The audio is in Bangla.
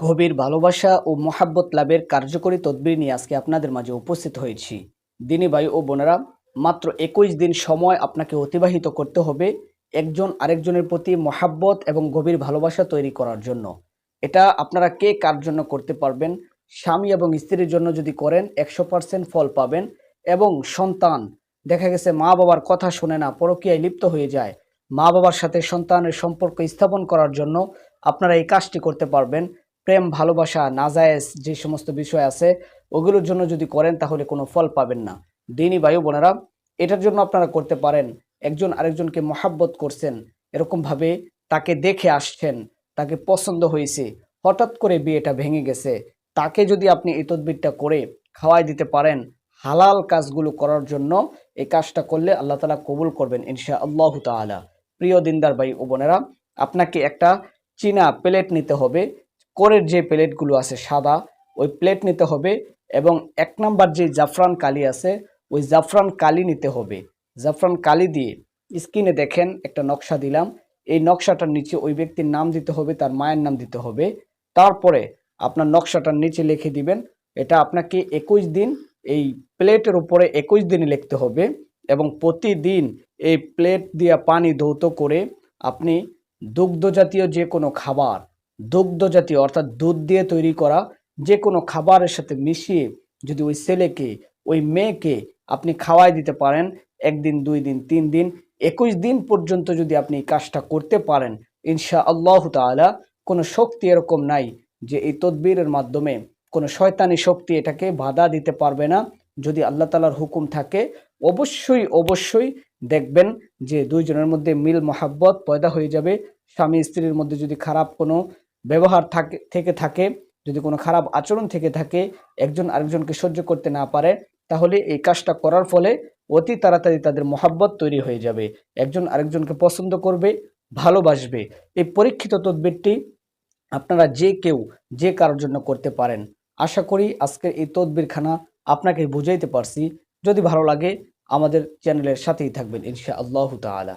গভীর ভালোবাসা ও মোহাব্বত লাভের কার্যকরী তদবির নিয়ে আজকে আপনাদের মাঝে উপস্থিত হয়েছি। দিনী ভাই ও বোনেরা, মাত্র একুশ দিন সময় আপনাকে অতিবাহিত করতে হবে একজন আরেকজনের প্রতি মোহাব্বত এবং গভীর ভালোবাসা তৈরি করার জন্য। এটা আপনারা কে কার জন্য করতে পারবেন? স্বামী এবং স্ত্রীর জন্য যদি করেন, একশো পার্সেন্ট ফল পাবেন এবং সন্তান, দেখা গেছে মা বাবার কথা শুনে না, পরকীয়ায় লিপ্ত হয়ে যায়, মা বাবার সাথে সন্তানের সম্পর্ক স্থাপন করার জন্য আপনারা এই কাজটি করতে পারবেন। প্রেম, ভালোবাসা, নাজায়েজ যে সমস্ত বিষয় আছে, ওগুলোর জন্য যদি করেন তাহলে কোনো ফল পাবেন না। দিনই বায়ু বোনেরা, এটার জন্য আপনারা করতে পারেন। একজন আরেকজনকে মহাব্বত করছেন, এরকমভাবে তাকে দেখে আসছেন, তাকে পছন্দ হয়েছে, হঠাৎ করে বিয়েটা ভেঙে গেছে। তাকে যদি আপনি এই করে খাওয়াই দিতে পারেন, হালাল কাজগুলো করার জন্য এই কাজটা করলে আল্লাহ তালা কবুল করবেন ইনশা আল্লাহ তালা প্রিয় দিনদার ভাই ও বোনেরা, আপনাকে একটা চীনা প্লেট নিতে হবে। কোরের যে প্লেটগুলো আছে সাদা, ওই প্লেট নিতে হবে এবং এক নাম্বার যে জাফরান কালি আছে, ওই জাফরান কালি নিতে হবে। জাফরান কালি দিয়ে স্ক্রিনে দেখেন, একটা নকশা দিলাম। এই নকশাটার নিচে ওই ব্যক্তির নাম দিতে হবে, তার মায়ের নাম দিতে হবে। তারপরে আপনার নকশাটার নিচে লিখে দিবেন, এটা আপনাকে একুশ দিন, এই প্লেটের উপরে একুশ দিন লিখতে হবে এবং প্রতিদিন এই প্লেট দিয়ে পানি ধৌত করে আপনি দুগ্ধ জাতীয় যে কোনো খাবার দুগ্ধ জাতীয় অর্থাৎ দুধ দিয়ে তৈরি করা যে কোনো খাবারের সাথে মিশিয়ে যদি ওই ছেলেকে, ওই মেয়েকে আপনি খাওয়াই দিতে পারেন, একদিন, দুই দিন, তিন দিন, একুশ দিন পর্যন্ত যদি আপনি এই কাজটা করতে পারেন ইনশা আল্লাহ তালা কোনো শক্তি এরকম নাই যে এই তদবিরের মাধ্যমে কোনো শয়তানি শক্তি এটাকে বাধা দিতে পারবে না। যদি আল্লাহ তালার হুকুম থাকে, অবশ্যই অবশ্যই দেখবেন যে দুইজনের মধ্যে মিল, মহাব্বত পয়দা হয়ে যাবে। স্বামী, স্ত্রীর মধ্যে যদি খারাপ কোনো ব্যবহার থাকে, থেকে থাকে, যদি কোনো খারাপ আচরণ থেকে থাকে, একজন আরেকজনকে সহ্য করতে না পারে, তাহলে এই কাজটা করার ফলে অতি তাড়াতাড়ি তাদের মহাব্বত তৈরি হয়ে যাবে। একজন আরেকজনকে পছন্দ করবে, ভালোবাসবে। এই পরীক্ষিত তদবিরটি আপনারা যে কেউ যে কারোর জন্য করতে পারেন। আশা করি আজকের এই তদবিরখানা আপনাকে বুঝাইতে পারছি। যদি ভালো লাগে, আমাদের চ্যানেলের সাথেই থাকবেন ইনশা আল্লাহ তালা